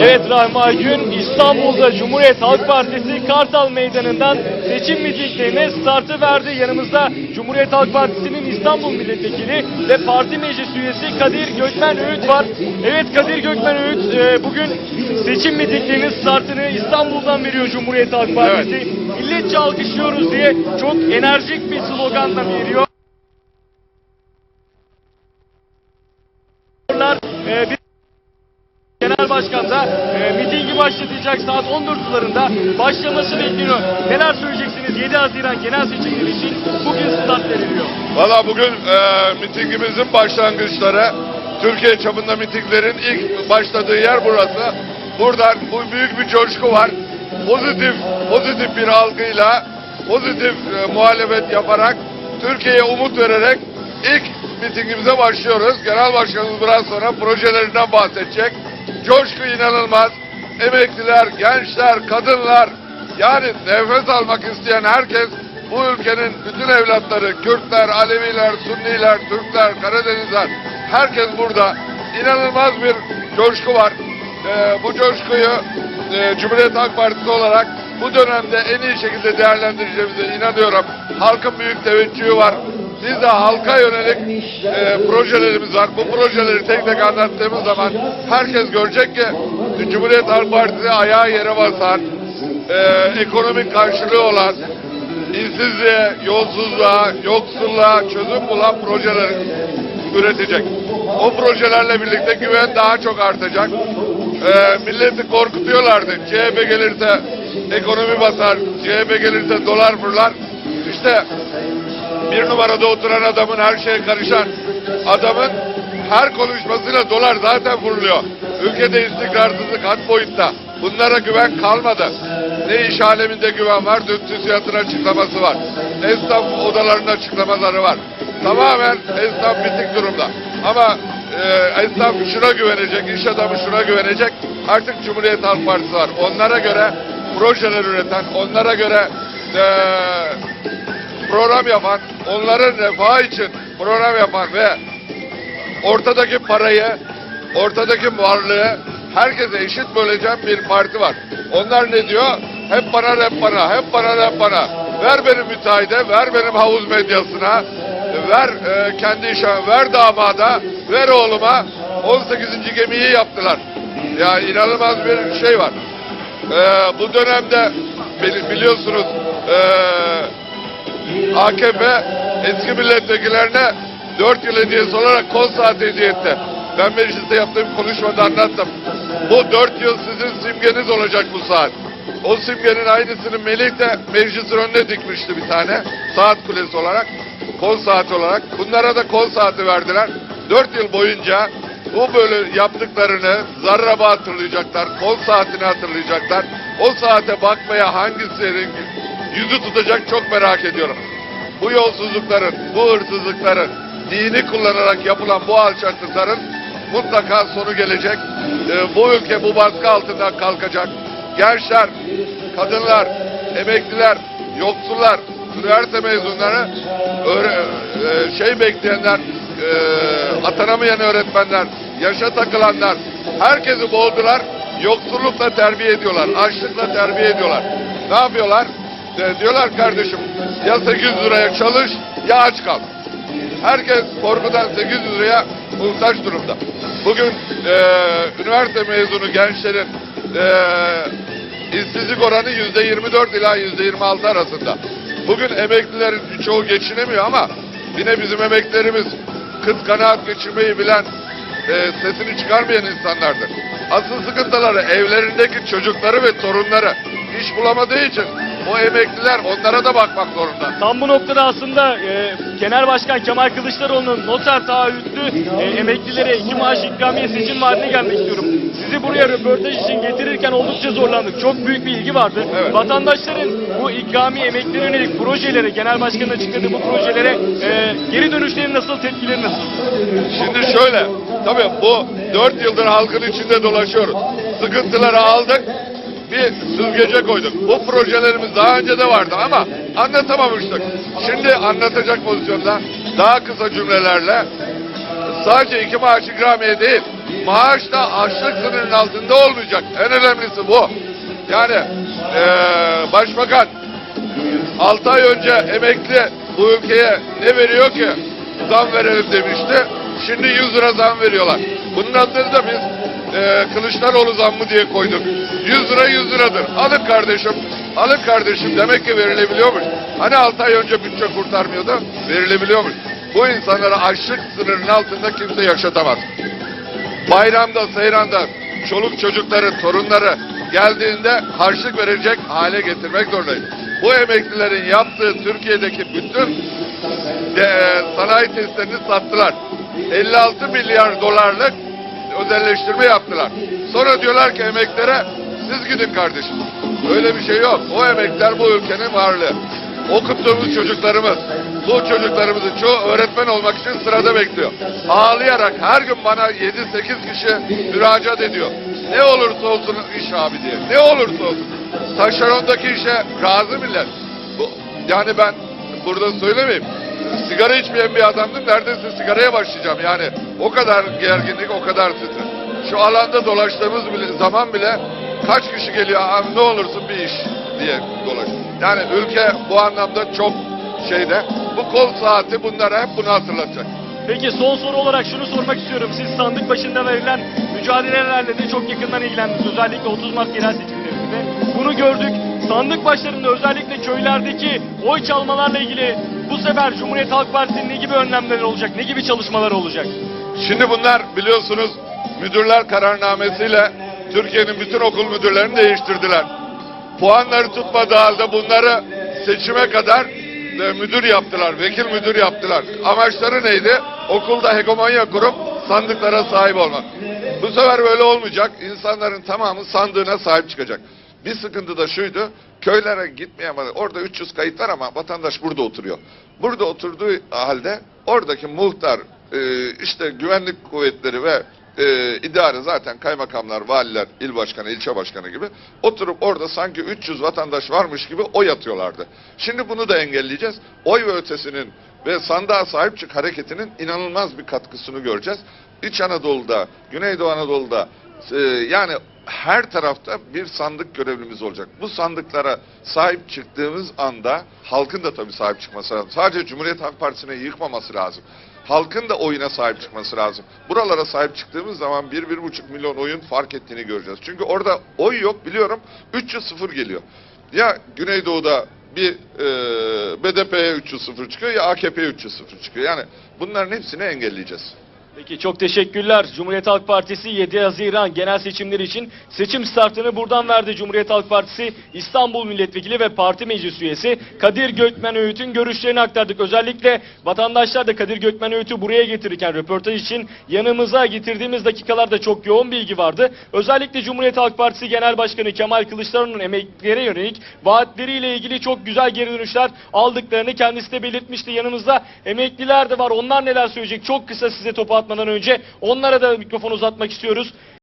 Evet Rahmi Aygün İstanbul'da Cumhuriyet Halk Partisi Kartal Meydanı'ndan seçim mitinglerine startı verdi. Yanımızda Cumhuriyet Halk Partisi'nin İstanbul Milletvekili ve Parti Meclis Üyesi Kadir Gökmen Öğüt var. Evet Kadir Gökmen Öğüt e, bugün seçim mitinglerinin startını İstanbul'dan veriyor Cumhuriyet Halk Partisi. Milletçe alkışlıyoruz diye çok enerjik bir sloganla veriyor. E, bir Genel Başkan da e, mitingi başlatacak saat 14 sularında başlaması bekleniyor. Neler söyleyeceksiniz 7 Haziran genel seçimleri için bugün start veriliyor. Valla bugün e, mitingimizin başlangıçları Türkiye çapında mitinglerin ilk başladığı yer burası. Buradan bu büyük bir coşku var. Pozitif pozitif bir algıyla pozitif e, muhalefet yaparak Türkiye'ye umut vererek ilk mitingimize başlıyoruz. Genel Başkanımız biraz sonra projelerinden bahsedecek. Coşku inanılmaz. Emekliler, gençler, kadınlar yani nefes almak isteyen herkes bu ülkenin bütün evlatları, Kürtler, Aleviler, Sunniler, Türkler, Karadenizler, herkes burada. İnanılmaz bir coşku var. Ee, bu coşkuyu e, Cumhuriyet Halk Partisi olarak bu dönemde en iyi şekilde değerlendireceğimize inanıyorum. Halkın büyük teveccühü var. Biz de halka yönelik e, projelerimiz var. Bu projeleri tek tek anlattığımız zaman herkes görecek ki Cumhuriyet Halk Partisi ayağı yere basan, e, ekonomik karşılığı olan, işsizliğe, yolsuzluğa, yoksulluğa çözüm bulan projeler üretecek. O projelerle birlikte güven daha çok artacak. E, milleti korkutuyorlardı. CHP gelirse ekonomi batar, CHP gelirse dolar fırlar. İşte bir numarada oturan adamın her şeye karışan adamın her konuşmasıyla dolar zaten vuruluyor. Ülkede istikrarsızlık had boyutta. Bunlara güven kalmadı. Ne iş aleminde güven var, dün TÜSİAD'ın açıklaması var. Esnaf odalarının açıklamaları var. Tamamen esnaf bitik durumda. Ama e, esnaf şuna güvenecek, iş adamı şuna güvenecek. Artık Cumhuriyet Halk Partisi var. Onlara göre projeler üreten, onlara göre e, program yapan, onların refahı için program yapan ve ortadaki parayı, ortadaki varlığı herkese eşit böleceğim bir parti var. Onlar ne diyor? Hep bana hep bana, hep bana hep bana. Ver benim müteahhide, ver benim havuz medyasına, ver e, kendi işe, ver damada, ver oğluma. 18. gemiyi yaptılar. Ya inanılmaz bir şey var. E, bu dönemde bili- biliyorsunuz e, AKP eski milletvekillerine 4 yıl hediyesi olarak kol saati hediye etti. Ben mecliste yaptığım konuşmada anlattım. Bu 4 yıl sizin simgeniz olacak bu saat. O simgenin aynısını Melih de meclisin önüne dikmişti bir tane. Saat kulesi olarak, kol saati olarak. Bunlara da kol saati verdiler. 4 yıl boyunca bu böyle yaptıklarını zarraba hatırlayacaklar, kol saatini hatırlayacaklar. O saate bakmaya hangisinin yüzü tutacak çok merak ediyorum. Bu yolsuzlukların, bu hırsızlıkların, dini kullanarak yapılan bu alçaklıkların mutlaka sonu gelecek. Ee, bu ülke bu baskı altından kalkacak. Gençler, kadınlar, emekliler, yoksullar, üniversite mezunları, öğre- e, şey bekleyenler, e, atanamayan öğretmenler, yaşa takılanlar, herkesi boğdular, yoksullukla terbiye ediyorlar, açlıkla terbiye ediyorlar. Ne yapıyorlar? E, diyorlar kardeşim ya 800 liraya çalış ya aç kal. Herkes korkudan 800 liraya muhtaç durumda. Bugün e, üniversite mezunu gençlerin e, işsizlik oranı yüzde 24 ila yüzde 26 arasında. Bugün emeklilerin çoğu geçinemiyor ama yine bizim emeklilerimiz kız kanaat geçirmeyi bilen e, sesini çıkarmayan insanlardır. Asıl sıkıntıları evlerindeki çocukları ve torunları iş bulamadığı için o emekliler onlara da bakmak zorunda. Tam bu noktada aslında e, Genel Başkan Kemal Kılıçdaroğlu'nun noter taahhütlü e, emeklilere iki maaş ikramiye seçim vaadine gelmek istiyorum. Sizi buraya röportaj için getirirken oldukça zorlandık. Çok büyük bir ilgi vardı. Evet. Vatandaşların bu ikramiye emeklilere yönelik projelere, Genel Başkan'ın açıkladığı bu projelere e, geri dönüşleri nasıl, tepkileri nasıl? Şimdi şöyle, tabii bu dört yıldır halkın içinde dolaşıyoruz. Sıkıntıları aldık, bir süzgece koyduk. Bu projelerimiz daha önce de vardı ama anlatamamıştık. Şimdi anlatacak pozisyonda daha kısa cümlelerle sadece iki maaş ikramiye değil, maaş da açlık sınırının altında olmayacak. En önemlisi bu. Yani eee, başbakan 6 ay önce emekli bu ülkeye ne veriyor ki zam verelim demişti. Şimdi 100 lira zam veriyorlar. Bunun adını da biz eee Kılıçdaroğlu zammı diye koyduk. 100 lira 100 liradır. Alın kardeşim, alın kardeşim demek ki verilebiliyormuş. Hani 6 ay önce bütçe kurtarmıyordu, verilebiliyormuş. Bu insanlara açlık sınırının altında kimse yaşatamaz bayramda, seyranda çoluk çocukları, torunları geldiğinde harçlık verecek hale getirmek zorundayız. Bu emeklilerin yaptığı Türkiye'deki bütün de, sanayi tesislerini sattılar. 56 milyar dolarlık özelleştirme yaptılar. Sonra diyorlar ki emeklilere siz gidin kardeşim. Öyle bir şey yok. O emekler bu ülkenin varlığı. Okuttuğumuz çocuklarımız, bu çocuklarımızın çoğu öğretmen olmak için sırada bekliyor. Ağlayarak her gün bana 7-8 kişi müracaat ediyor. Ne olursa olsun iş abi diye. Ne olursa olsun. Taşerondaki işe razı millet. Bu, yani ben burada söylemeyeyim. Sigara içmeyen bir adamdım. Neredeyse sigaraya başlayacağım. Yani o kadar gerginlik, o kadar stres. Şu alanda dolaştığımız bile, zaman bile kaç kişi geliyor abi ne olursun bir iş diye dolaş. Yani ülke bu anlamda çok şeyde. Bu kol saati bunlara hep bunu hatırlatacak. Peki son soru olarak şunu sormak istiyorum. Siz sandık başında verilen mücadelelerle de çok yakından ilgilendiniz. Özellikle 30 Mart genel seçimlerinde. Bunu gördük. Sandık başlarında özellikle köylerdeki oy çalmalarla ilgili bu sefer Cumhuriyet Halk Partisi'nin ne gibi önlemleri olacak? Ne gibi çalışmaları olacak? Şimdi bunlar biliyorsunuz müdürler kararnamesiyle Türkiye'nin bütün okul müdürlerini değiştirdiler. Puanları tutmadığı halde bunları seçime kadar e, müdür yaptılar, vekil müdür yaptılar. Amaçları neydi? Okulda hegemonya kurup sandıklara sahip olmak. Bu sefer böyle olmayacak. İnsanların tamamı sandığına sahip çıkacak. Bir sıkıntı da şuydu. Köylere gitmeye orada 300 kayıt var ama vatandaş burada oturuyor. Burada oturduğu halde oradaki muhtar, e, işte güvenlik kuvvetleri ve e, idare zaten kaymakamlar, valiler, il başkanı, ilçe başkanı gibi oturup orada sanki 300 vatandaş varmış gibi oy atıyorlardı. Şimdi bunu da engelleyeceğiz. Oy ve ötesinin ve sandığa sahip çık hareketinin inanılmaz bir katkısını göreceğiz. İç Anadolu'da, Güneydoğu Anadolu'da e, yani her tarafta bir sandık görevlimiz olacak. Bu sandıklara sahip çıktığımız anda halkın da tabii sahip çıkması lazım. Sadece Cumhuriyet Halk Partisi'ne yıkmaması lazım. Halkın da oyuna sahip çıkması lazım. Buralara sahip çıktığımız zaman 1-1,5 milyon oyun fark ettiğini göreceğiz. Çünkü orada oy yok biliyorum 300-0 geliyor. Ya Güneydoğu'da bir e, BDP'ye 300-0 çıkıyor ya AKP'ye 300-0 çıkıyor. Yani bunların hepsini engelleyeceğiz. Peki çok teşekkürler. Cumhuriyet Halk Partisi 7 Haziran genel seçimleri için seçim startını buradan verdi. Cumhuriyet Halk Partisi İstanbul Milletvekili ve parti meclis üyesi Kadir Gökmen Öğüt'ün görüşlerini aktardık. Özellikle vatandaşlar da Kadir Gökmen Öğüt'ü buraya getirirken röportaj için yanımıza getirdiğimiz dakikalarda çok yoğun bilgi vardı. Özellikle Cumhuriyet Halk Partisi Genel Başkanı Kemal Kılıçdaroğlu'nun emeklilere yönelik vaatleriyle ilgili çok güzel geri dönüşler aldıklarını kendisi de belirtmişti. Yanımızda emekliler de var. Onlar neler söyleyecek? Çok kısa size topu atmadan önce onlara da mikrofon uzatmak istiyoruz.